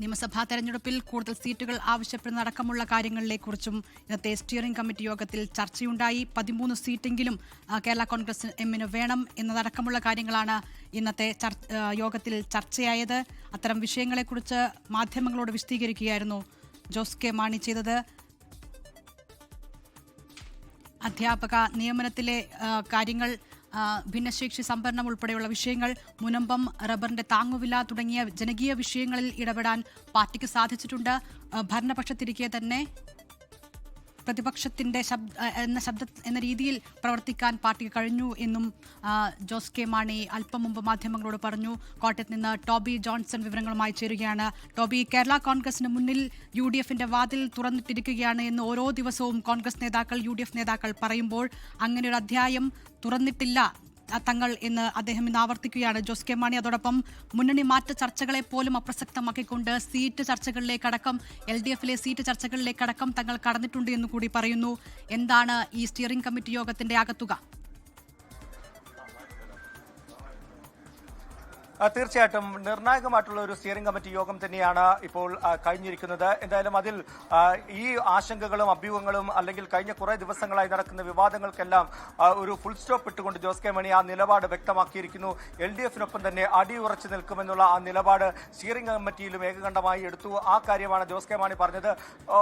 നിയമസഭാ തെരഞ്ഞെടുപ്പിൽ കൂടുതൽ സീറ്റുകൾ ആവശ്യപ്പെടുന്നതടക്കമുള്ള കാര്യങ്ങളിലെക്കുറിച്ചും ഇന്നത്തെ സ്റ്റിയറിംഗ് കമ്മിറ്റി യോഗത്തിൽ ചർച്ചയുണ്ടായി. പതിമൂന്ന് സീറ്റെങ്കിലും കേരള കോൺഗ്രസ് എമ്മിന് വേണം എന്നതടക്കമുള്ള കാര്യങ്ങളാണ് ഇന്നത്തെ യോഗത്തിൽ ചർച്ചയായത്. അത്തരം വിഷയങ്ങളെക്കുറിച്ച് മാധ്യമങ്ങളോട് വിശദീകരിക്കുകയായിരുന്നു ജോസ് കെ മാണി ചെയ്തത്. അധ്യാപക നിയമനത്തിലെ കാര്യങ്ങൾ ഭിന്നശേഷി സംവരണം ഉൾപ്പെടെയുള്ള വിഷയങ്ങൾ മുനമ്പം റബ്ബറിന്റെ താങ്ങുവില തുടങ്ങിയ ജനകീയ വിഷയങ്ങളിൽ ഇടപെടാൻ പാർട്ടിക്ക് സാധിച്ചിട്ടുണ്ട്. ഭരണപക്ഷത്തിരിക്കെ തന്നെ പ്രതിപക്ഷത്തിന്റെ ശബ്ദ എന്ന ശബ്ദ എന്ന രീതിയിൽ പ്രവർത്തിക്കാൻ പാർട്ടിക്ക് കഴിഞ്ഞു എന്നും ജോസ് കെ മാണി അല്പം മുമ്പ് മാധ്യമങ്ങളോട് പറഞ്ഞു. കോട്ടയത്ത് നിന്ന് ടോബി ജോൺസൺ വിവരങ്ങളുമായി ചേരുകയാണ്. ടോബി കേരള കോൺഗ്രസിന് മുന്നിൽ യു ഡി എഫിന്റെ വാതിൽ തുറന്നിട്ടിരിക്കുകയാണ് എന്ന് ഓരോ ദിവസവും കോൺഗ്രസ് നേതാക്കൾ യു ഡി എഫ് നേതാക്കൾ പറയുമ്പോൾ അങ്ങനെ ഒരു അധ്യായം തുറന്നിട്ടില്ല തങ്ങൾ എന്ന് അദ്ദേഹം ഇന്ന് ആവർത്തിക്കുകയാണ്. ജോസ് കെ മാണി അതോടൊപ്പം മുന്നണി മാറ്റ ചർച്ചകളെ പോലും അപ്രസക്തമാക്കിക്കൊണ്ട് സീറ്റ് ചർച്ചകളിലേക്കടക്കം എൽ ഡി എഫിലെ സീറ്റ് ചർച്ചകളിലേക്കടക്കം തങ്ങൾ കടന്നിട്ടുണ്ട് എന്ന് കൂടി പറയുന്നു. എന്താണ് ഈ സ്റ്റിയറിംഗ് കമ്മിറ്റി യോഗത്തിന്റെ ആകത്തുക? തീർച്ചയായിട്ടും. നിർണായകമായിട്ടുള്ള ഒരു സ്റ്റിയറിംഗ് കമ്മിറ്റി യോഗം തന്നെയാണ് ഇപ്പോൾ കഴിഞ്ഞിരിക്കുന്നത്. എന്തായാലും അതിൽ ഈ ആശങ്കകളും അഭ്യൂഹങ്ങളും അല്ലെങ്കിൽ കഴിഞ്ഞ കുറെ ദിവസങ്ങളായി നടക്കുന്ന വിവാദങ്ങൾക്കെല്ലാം ഒരു ഫുൾ സ്റ്റോപ്പ് ഇട്ടുകൊണ്ട് ജോസ് കെ മണി ആ നിലപാട് വ്യക്തമാക്കിയിരിക്കുന്നു. എൽ ഡി എഫിനൊപ്പം തന്നെ അടിയുറച്ചു നിൽക്കുമെന്നുള്ള ആ നിലപാട് സ്റ്റിയറിംഗ് കമ്മിറ്റിയിലും ഏകകണ്ഠമായി എടുത്തു. ആ കാര്യമാണ് ജോസ് കെ മാണി പറഞ്ഞത്.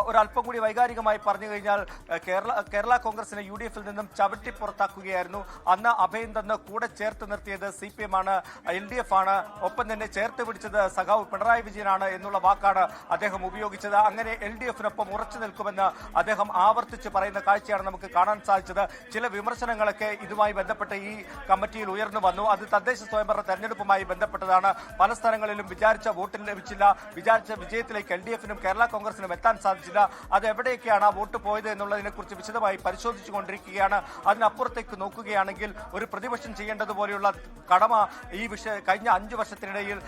ഒരല്പം കൂടി വൈകാരികമായി പറഞ്ഞു കഴിഞ്ഞാൽ കേരള കേരള കോൺഗ്രസിനെ യു ഡി എഫിൽ നിന്നും ചവിട്ടി പുറത്താക്കുകയായിരുന്നു. അന്ന് അഭയം തന്ന് കൂടെ ചേർത്ത് നിർത്തിയത് സി പി എം ആണ്. എൽ ഡി എഫ് ആണ്. ഒപ്പം തന്നെ ചേർത്ത് പിടിച്ചത് സഖാവ് പിണറായി വിജയനാണ് എന്നുള്ള വാക്കാണ് അദ്ദേഹം ഉപയോഗിച്ചത്. അങ്ങനെ എൽ ഡി എഫിനൊപ്പം ഉറച്ചു നിൽക്കുമെന്ന് അദ്ദേഹം ആവർത്തിച്ച് പറയുന്ന കാഴ്ചയാണ് നമുക്ക് കാണാൻ സാധിച്ചത്. ചില വിമർശനങ്ങളൊക്കെ ഇതുമായി ബന്ധപ്പെട്ട് ഈ കമ്മിറ്റിയിൽ ഉയർന്നു വന്നു. അത് തദ്ദേശ സ്വയംഭരണ തെരഞ്ഞെടുപ്പുമായി ബന്ധപ്പെട്ടതാണ്. പല സ്ഥലങ്ങളിലും വിചാരിച്ച വോട്ടിന് ലഭിച്ചില്ല. വിചാരിച്ച വിജയത്തിലേക്ക് എൽ ഡി എഫിനും കേരള കോൺഗ്രസിനും എത്താൻ സാധിച്ചില്ല. അത് എവിടെയൊക്കെയാണ് വോട്ട് പോയത് എന്നുള്ളതിനെക്കുറിച്ച് വിശദമായി പരിശോധിച്ചുകൊണ്ടിരിക്കുകയാണ് അതിനപ്പുറത്തേക്ക് നോക്കുകയാണെങ്കിൽ ഒരു പ്രതിപക്ഷം ചെയ്യേണ്ടതുപോലെയുള്ള കടമ ഈ വിഷയ കഴിഞ്ഞ അഞ്ചു വർഷത്തിനിടയിൽ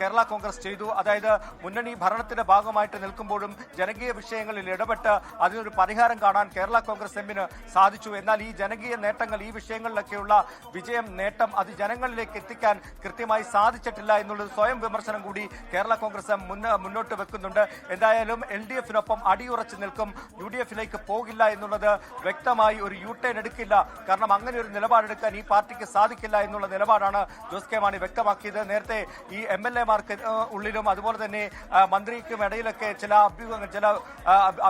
കേരള കോൺഗ്രസ് ചെയ്തു. അതായത് മുന്നണി ഭരണത്തിന്റെ ഭാഗമായിട്ട് നിൽക്കുമ്പോഴും ജനകീയ വിഷയങ്ങളിൽ ഇടപെട്ട് അതിനൊരു പരിഹാരം കാണാൻ കേരള കോൺഗ്രസ് എമ്മിന് സാധിച്ചു. എന്നാൽ ഈ ജനകീയ നേട്ടങ്ങൾ ഈ വിഷയങ്ങളിലൊക്കെയുള്ള വിജയം നേട്ടം അത് ജനങ്ങളിലേക്ക് എത്തിക്കാൻ കൃത്യമായി സാധിച്ചിട്ടില്ല എന്നുള്ളത് സ്വയം വിമർശനം കൂടി കേരള കോൺഗ്രസ് മുന്നോട്ട് വെക്കുന്നുണ്ട്. എന്തായാലും എൽ ഡി എഫിനൊപ്പം അടിയുറച്ചു നിൽക്കും. യു ഡി എഫിലേക്ക് പോകില്ല എന്നുള്ളത് വ്യക്തമായി ഒരു യു ടേൺ എടുക്കില്ല. കാരണം അങ്ങനെ ഒരു നിലപാടെടുക്കാൻ ഈ പാർട്ടിക്ക് സാധിക്കില്ല എന്നുള്ള നിലപാടാണ് ജോസ് കെ മാണി വ്യക്തമാക്കിയത്. നേരത്തെ ഈ എം എൽ എമാർക്ക് ഉള്ളിലും അതുപോലെ തന്നെ മന്ത്രിക്കും ഇടയിലൊക്കെ ചില അഭ്യൂഹങ്ങൾ ചില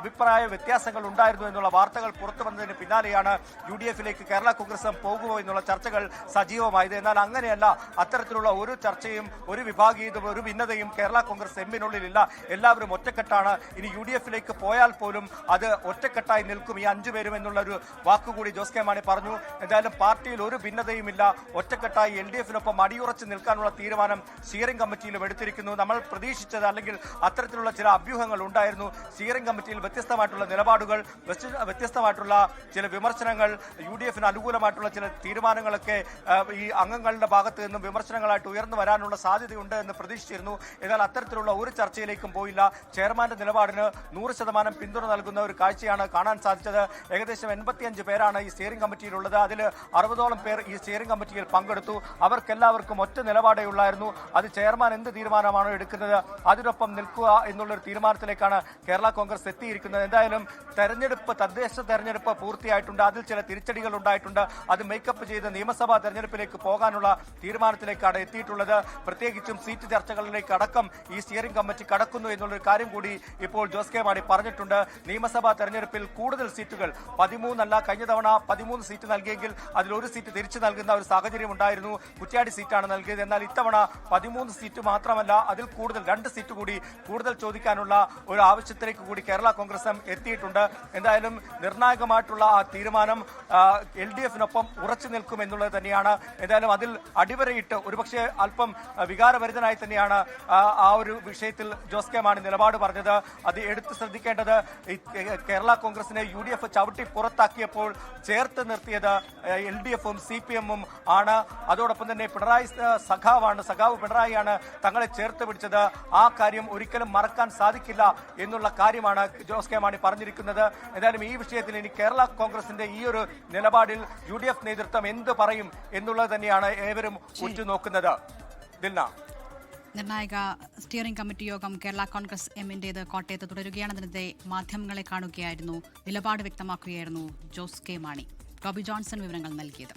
അഭിപ്രായ വ്യത്യാസങ്ങൾ ഉണ്ടായിരുന്നു എന്നുള്ള വാർത്തകൾ പുറത്തു വന്നതിന് പിന്നാലെയാണ് യു ഡി എഫിലേക്ക് കേരള കോൺഗ്രസ് പോകുമോ എന്നുള്ള ചർച്ചകൾ സജീവമായത്. എന്നാൽ അങ്ങനെയല്ല അത്തരത്തിലുള്ള ഒരു ചർച്ചയും ഒരു വിഭാഗീയതും ഒരു ഭിന്നതയും കേരള കോൺഗ്രസ് എമ്മിനുള്ളിലില്ല. എല്ലാവരും ഒറ്റക്കെട്ടാണ്. ഇനി യു ഡി എഫിലേക്ക് പോയാൽ പോലും അത് ഒറ്റക്കെട്ടായി നിൽക്കും ഈ അഞ്ചു പേരും എന്നുള്ള ഒരു വാക്കുകൂടി ജോസ് കെ മാണി പറഞ്ഞു. എന്തായാലും പാർട്ടിയിൽ ഒരു ഭിന്നതയുമില്ല. ഒറ്റക്കെട്ടായി എൽ ഡി എഫിനൊപ്പം അടിയുറച്ച് നിൽക്കാനുള്ള തീരുമാനം സ്റ്റിയറിംഗ് കമ്മിറ്റിയിലും എടുത്തിരിക്കുന്നു. നമ്മൾ പ്രതീക്ഷിച്ചത് അല്ലെങ്കിൽ അത്തരത്തിലുള്ള ചില അഭ്യൂഹങ്ങൾ ഉണ്ടായിരുന്നു. സ്റ്റിയറിംഗ് കമ്മിറ്റിയിൽ വ്യത്യസ്തമായിട്ടുള്ള നിലപാടുകൾ വ്യത്യസ്ത- വ്യത്യസ്തമായിട്ടുള്ള ചില വിമർശനങ്ങൾ യു ഡി എഫിന് അനുകൂലമായിട്ടുള്ള ചില തീരുമാനങ്ങളൊക്കെ ഈ അംഗങ്ങളുടെ ഭാഗത്ത് നിന്നും വിമർശനങ്ങളായിട്ട് ഉയർന്നു വരാനുള്ള സാധ്യതയുണ്ട് എന്ന് പ്രതീക്ഷിച്ചിരുന്നു. എന്നാൽ അത്തരത്തിലുള്ള ഒരു ചർച്ചയിലേക്കും പോയില്ല. ചെയർമാന്റെ നിലപാടിന് നൂറ് ശതമാനം പിന്തുണ നൽകുന്ന ഒരു കാഴ്ചയാണ് കാണാൻ സാധിച്ചത്. ഏകദേശം എൺപത്തിയഞ്ച് പേരാണ് ഈ സ്റ്റിയറിംഗ് കമ്മിറ്റിയിലുള്ളത് അതിൽ അറുപതോളം പേർ ഈ സ്റ്റിയറിംഗ് കമ്മിറ്റിയിൽ പങ്കെടുത്തു. അവർക്കെല്ലാവർക്കും ഒറ്റ നിലപാടേ ഉള്ളായിരുന്നു. അത് ചെയർമാൻ എന്ത് തീരുമാനമാണോ എടുക്കുന്നത്? അതിനൊപ്പം നിൽക്കുക എന്നുള്ളൊരു തീരുമാനത്തിലേക്കാണ് കേരള കോൺഗ്രസ് എത്തിയിരിക്കുന്നത്. എന്തായാലും തെരഞ്ഞെടുപ്പ് തദ്ദേശ തെരഞ്ഞെടുപ്പ് പൂർത്തിയായിട്ടുണ്ട്. അതിൽ ചില തിരിച്ചടികൾ ഉണ്ടായിട്ടുണ്ട്. അത് മേക്കപ്പ് ചെയ്ത് നിയമസഭാ തെരഞ്ഞെടുപ്പിലേക്ക് പോകാനുള്ള തീരുമാനത്തിലേക്കാണ് എത്തിയിട്ടുള്ളത്. പ്രത്യേകിച്ചും സീറ്റ് ചർച്ചകളിലേക്ക് അടക്കം ഈ സ്റ്റിയറിംഗ് കമ്മിറ്റി കടക്കുന്നു എന്നുള്ളൊരു കാര്യം കൂടി ഇപ്പോൾ ജോസ് കെ മാണി പറഞ്ഞിട്ടുണ്ട്. നിയമസഭാ തെരഞ്ഞെടുപ്പിൽ കൂടുതൽ സീറ്റുകൾ പതിമൂന്നല്ല കഴിഞ്ഞ തവണ പതിമൂന്ന് സീറ്റ് നൽകിയെങ്കിൽ അതിൽ ഒരു സീറ്റ് തിരിച്ചു നൽകുന്ന ഒരു സാഹചര്യം ഉണ്ടായിരുന്നു. കുറ്റ്യാടി സീറ്റാണ് നൽകിയത്. എന്നാൽ ഇത്തവണ പതിമൂന്ന് സീറ്റ് മാത്രമല്ല അതിൽ കൂടുതൽ രണ്ട് സീറ്റ് കൂടി കൂടുതൽ ചോദിക്കാനുള്ള ഒരു ആവശ്യത്തിലേക്ക് കൂടി കേരള കോൺഗ്രസ് എം എത്തിയിട്ടുണ്ട്. എന്തായാലും നിർണായകമായിട്ടുള്ള ആ തീരുമാനം എൽ ഡി എഫിനൊപ്പം ഉറച്ചു നിൽക്കും എന്നുള്ളത് തന്നെയാണ്. എന്തായാലും അതിൽ അടിവരയിട്ട് ഒരുപക്ഷെ അല്പം വികാരഭരിതനായി തന്നെയാണ് ആ, ഒരു വിഷയത്തിൽ ജോസ് കെ മാണി നിലപാട് പറഞ്ഞത്. അത് എടുത്തു ശ്രദ്ധിക്കേണ്ടത് കേരള കോൺഗ്രസിനെ യു ഡി എഫ് ചവിട്ടി പുറത്താക്കിയപ്പോൾ ചേർത്ത് നിർത്തിയത് എൽ ഡി എഫും സി പി എമ്മും ആണ്. അതോടൊപ്പം തന്നെ പിണറായി ആ, സഖാവാണ് സഖാവ് പിണറായിയാണ് തങ്ങളെ ചേർത്ത് പിടിച്ചത്. ആ കാര്യം ഒരിക്കലും മറക്കാൻ സാധിക്കില്ല എന്നുള്ള കാര്യമാണ് ജോസ് കെ മാണി പറഞ്ഞിരിക്കുന്നത്. എന്തായാലും ഈ വിഷയത്തിൽ ഇനി കേരള കോൺഗ്രസിന്റെ ഈ ഒരു നിലപാടിൽ യു ഡി എഫ് നേതൃത്വം എന്ത് പറയും എന്നുള്ളത് തന്നെയാണ് ഏവരും ഉറ്റുനോക്കുന്നത്. ദിൽന. നിർണായക സ്റ്റിയറിംഗ് കമ്മിറ്റി യോഗം കേരള കോൺഗ്രസ് എമ്മിന്റേത് കോട്ടയത്ത് തുടരുകയാണ്. അതിനിടെ മാധ്യമങ്ങളെ കാണുകയായിരുന്നു. നിലപാട് വ്യക്തമാക്കുകയായിരുന്നു ജോസ് കെ മാണി. ടോബി ജോൺസൺ വിവരങ്ങൾ നൽകിയത്.